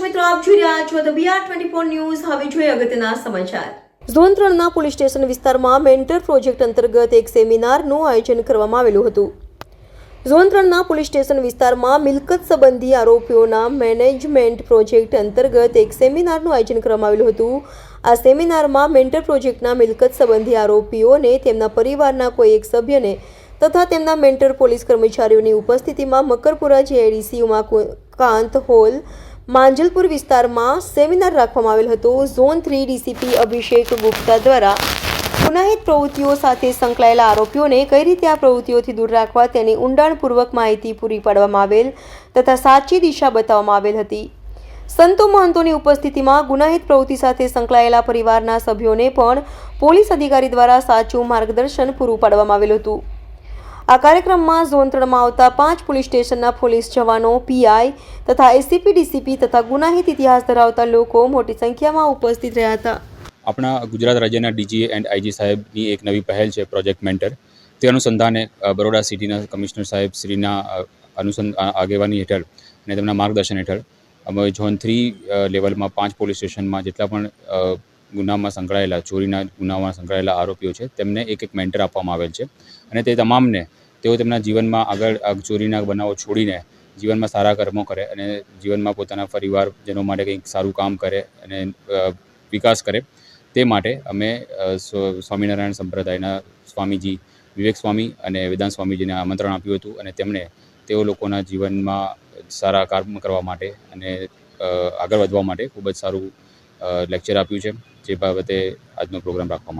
મિત્રો, આપ જોઈ રહ્યા છો the BR twenty four news હવે જોઈએ અગત્યના સમાચાર. ઝોન પોલીસ સ્ટેશન વિસ્તારમાં મેન્ટર પ્રોજેક્ટ અંતર્ગત એક સેમિનારનું આયોજન કરવામાં આવેલું હતું. ઝોન ત્રણના પોલીસ સ્ટેશન વિસ્તારમાં મિલકત સંબંધી આરોપીઓના મેનેજમેન્ટ પ્રોજેક્ટ અંતર્ગત એક સેમિનારનું આયોજન કરવામાં આવેલું હતું. આ સેમિનારમાં મેન્ટર પ્રોજેક્ટના મિલકત સંબંધી આરોપીઓને તેમના પરિવારના કોઈ એક સભ્યને તથા તેમના મેન્ટર પોલીસ કર્મચારીઓની ઉપસ્થિતિમાં મકરપુરા જીઆઈડીસી ઉમાકાંત હોલ માંજલપુર વિસ્તારમાં સેમિનાર રાખવામાં આવેલ હતો. Zone three DCP Abhishek Gupta દ્વારા ગુનાહિત પ્રવૃત્તિઓ સાથે સંકળાયેલા આરોપીઓને કઈ રીતે આ પ્રવૃત્તિઓથી દૂર રાખવા તેની ઊંડાણપૂર્વક માહિતી પૂરી પાડવામાં આવેલ તથા સાચી દિશા બતાવવામાં આવેલ હતી. સંતો મહંતોની ઉપસ્થિતિમાં ગુનાહિત પ્રવૃત્તિ સાથે સંકળાયેલા પરિવારના સભ્યોને પણ પોલીસ અધિકારી દ્વારા સાચું માર્ગદર્શન પૂરું પાડવામાં આવેલું હતું. આ કાર્યક્રમમાં ઝોન ત્રણમાં આવતા પાંચ પોલીસ સ્ટેશનના પોલીસ જવાનો, પીઆઈ તથા એસીપી ડીસીપી તથા ગુનાહિત ઇતિહાસ ધરાવતા લોકો મોટી સંખ્યામાં ઉપસ્થિત રહ્યા હતા. આપણા ગુજરાત રાજ્યના ડીજી એન્ડ આઈજી સાહેબની એક નવી પહેલ છે પ્રોજેક્ટ મેન્ટર. તે અનુસંધાને બરોડા સિટીના કમિશનર સાહેબ શ્રીના અનુસંધાન અનુસંધ આગેવાની હેઠળ અને તેમના માર્ગદર્શન હેઠળ અમે ઝોન થ્રી લેવલમાં પાંચ પોલીસ સ્ટેશનમાં જેટલા પણ ગુનામાં સંકળાયેલા, ચોરીના ગુનામાં સંકળાયેલા આરોપીઓ છે. તેમને એક એક મેન્ટર આપવામાં આવેલ છે. અને તે તમામને, તેઓ તેમના જીવનમાં આગળ ચોરીના બનાવો છોડીને જીવનમાં સારા કર્મો કરે અને જીવનમાં પોતાના પરિવારજનો માટે કંઈક સારું કામ કરે અને વિકાસ કરે. તે માટે અમે સ્વામિનારાયણ સંપ્રદાયના સ્વામીજી વિવેક સ્વામી અને વેદાંત સ્વામીજીને આમંત્રણ આપ્યું હતું અને તેમણે તેઓ લોકોના જીવનમાં સારા કર્મ કરવા માટે અને આગળ વધવા માટે ખૂબ જ સારું લેક્ચર આપ્યું છે જે બાબતે આજનો પ્રોગ્રામ રાખવામાં આવ્યો